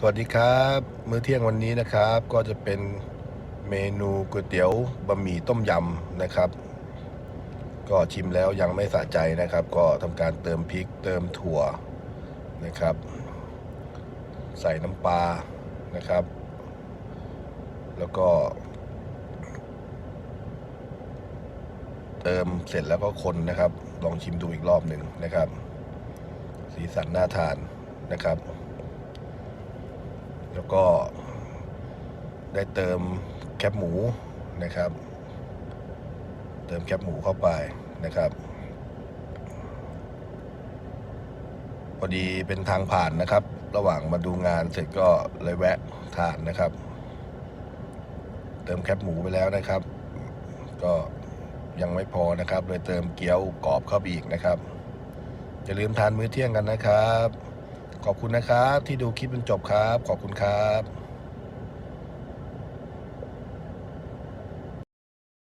สวัสดีครับ มื้อเที่ยงวันนี้นะครับ ก็จะเป็นเมนูก๋วยเตี๋ยวบะหมี่ต้มยำนะครับ ก็ชิมแล้วยังไม่สะใจนะครับ ก็ทำการเติมพริกเติมถั่วนะครับ ใส่น้ำปลานะครับ แล้วก็ เติมเสร็จแล้วก็คนนะครับ ลองชิมดูอีกรอบหนึ่งนะครับ สีสันน่าทานนะครับ แล้วก็ได้เติมแคบหมูนะครับ เติมแคบหมูเข้าไปนะครับพอดีเป็นทางผ่านนะครับ ระหว่างมาดูงานเสร็จก็เลยแวะทานนะครับ เติมแคบหมูไปแล้วนะครับ ก็ยังไม่พอนะครับเลยเติมเกี๊ยวกรอบเข้าไปอีกนะครับอย่าลืมทานมื้อเที่ยงกันนะครับ ขอบคุณนะครับ ที่ดูคลิปจนจบครับ ขอบคุณครับ